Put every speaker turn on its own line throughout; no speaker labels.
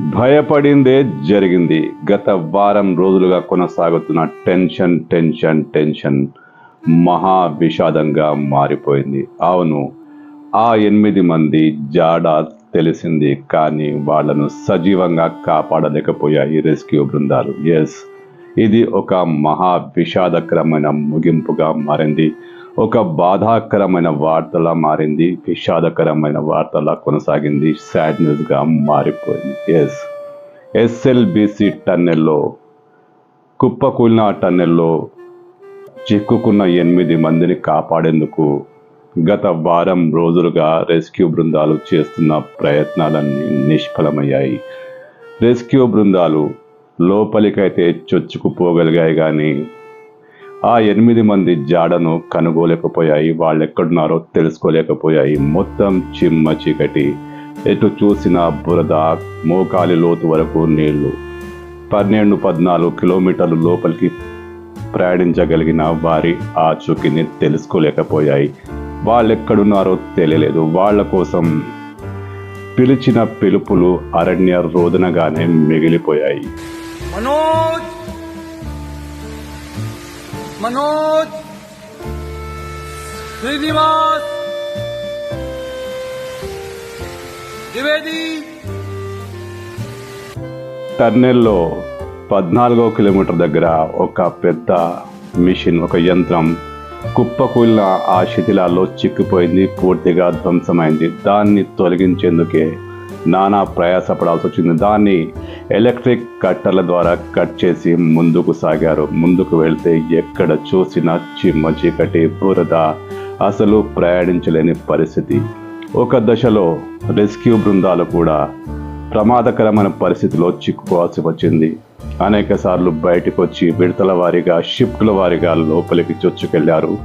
భయపడిందే జరిగింది. గత వారం రోజులుగా కొనసాగుతున్న టెన్షన్ టెన్షన్ టెన్షన్ మహా విషాదంగా మారిపోయింది. అవును ఆ ఎనిమిది మంది జాడ తెలిసింది కానీ వాళ్ళను సజీవంగా కాపాడలేకపోయాయి రెస్క్యూ బృందాలు. ఎస్ ఇది ఒక మహా విషాదకరమైన ముగింపుగా మారింది. ఒక బాధాకరమైన వార్తలా మారింది విషాదకరమైన వార్తలా కొనసాగింది సాడ్ న్యూస్గా మారిపోయింది ఎస్ ఎస్ఎల్బిసి టన్నెల్లో కుప్పకూలిన టన్నెల్లో చిక్కుకున్న ఎనిమిది మందిని కాపాడేందుకు గత వారం రోజులుగా రెస్క్యూ బృందాలు చేస్తున్న ప్రయత్నాలన్నీ నిష్ఫలమయ్యాయి. రెస్క్యూ బృందాలు లోపలికైతే చొచ్చుకుపోగలిగాయి కానీ ఆ ఎనిమిది మంది జాడను కనుగోలేకపోయాయి. వాళ్ళెక్కడున్నారో తెలుసుకోలేకపోయాయి. మొత్తం చిమ్మ చీకటి. ఎటు చూసిన బురద మోకాలి లోతు వరకు నీళ్ళు. పన్నెండు పద్నాలుగు కిలోమీటర్లు లోపలికి ప్రయాణించగలిగిన వారి ఆ చుకిని తెలుసుకోలేకపోయాయి. వాళ్ళెక్కడున్నారో తెలియలేదు. వాళ్ళ కోసం పిలిచిన పిలుపులు అరణ్య రోదనగానే మిగిలిపోయాయి.
మనోజ్ మనోజ్ శ్రీనివాస్ ద్వివేది
టర్నెల్లో పద్నాలుగో కిలోమీటర్ దగ్గర ఒక పెద్ద మిషన్ ఒక యంత్రం కుప్పకూలిన ఆ శిథిలాల్లో చిక్కిపోయింది పూర్తిగా ధ్వంసమైంది. దాన్ని తొలగించేందుకే నానా ప్రయాసపడాల్సి వచ్చింది. దాన్ని ఎలక్ట్రిక్ కట్టర్ల ద్వారా కట్ చేసి ముందుకు సాగారు. ముందుకు వెళ్తే ఎక్కడ చూసినా చిమ్మ చీకటి బురద అసలు ప్రయాణించలేని పరిస్థితి. ఒక దశలో రెస్క్యూ బృందాలు కూడా ప్రమాదకరమైన పరిస్థితిలో చిక్కుకోవాల్సి వచ్చింది. అనేక సార్లు బయటకు వచ్చి విడతల వారీగా షిఫ్ట్ల వారీగా లోపలికి చొచ్చుకెళ్ళారు.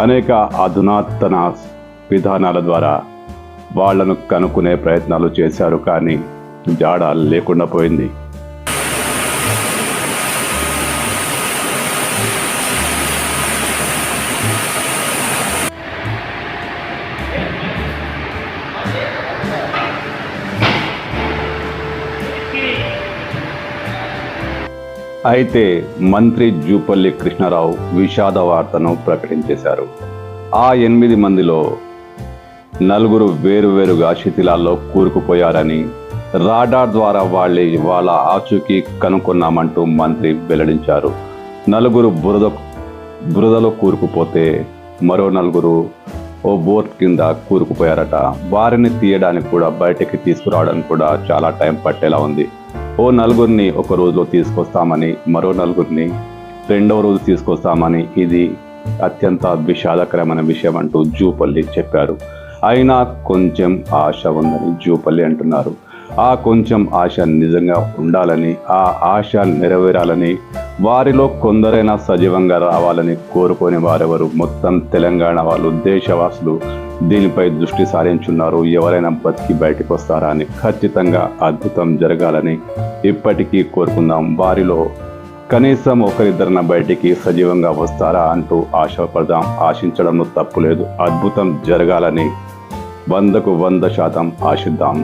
అనేక అధునాతన విధానాల ద్వారా వాళ్ళను కనుక్కునే ప్రయత్నాలు చేశారు కానీ జాడ లేకుండా పోయింది. అయితే మంత్రి జూపల్లి కృష్ణారావు విషాద వార్తను ప్రకటించేశారు. ఆ ఎనిమిది మందిలో నలుగురు వేరువేరుగా శిథిలాల్లో కూరుకుపోయారని రాడార్ ద్వారా వాళ్ళే వాళ్ళ ఆచూకీ కనుక్కున్నామంటూ మంత్రి వెల్లడించారు. నలుగురు బురద బురదలో కూరుకుపోతే మరో నలుగురు ఓ బోట్ కింద కూరుకుపోయారట. వారిని తీయడానికి కూడా బయటకి తీసుకురావడానికి కూడా చాలా టైం పట్టేలా ఉంది. ఓ నలుగురిని ఒక రోజులో తీసుకొస్తామని మరో నలుగురిని రెండవ రోజు తీసుకొస్తామని ఇది అత్యంత విషాదకరమైన విషయం అంటూ జూపల్లి చెప్పారు. అయినా కొంచెం ఆశ ఉందని జూపల్లి అంటున్నారు. ఆ కొంచెం ఆశ నిజంగా ఉండాలని ఆ ఆశ నెరవేరాలని వారిలో కొందరైనా సజీవంగా రావాలని కోరుకొని వారెవరు మొత్తం తెలంగాణ వాళ్ళు దేశవాసులు దీనిపై దృష్టి సారించున్నారు. ఎవరైనా బతికి బయటకు వస్తారా అని ఖచ్చితంగా అద్భుతం జరగాలని ఇప్పటికీ కోరుకుందాం. వారిలో కనీసం ఒకరిద్దరిన బయటికి సజీవంగా వస్తారా అంటూ ఆశపడదాం. ఆశించడంలో తప్పులేదు అద్భుతం జరగాలని వందకు వంద శాతం ఆశిద్దాం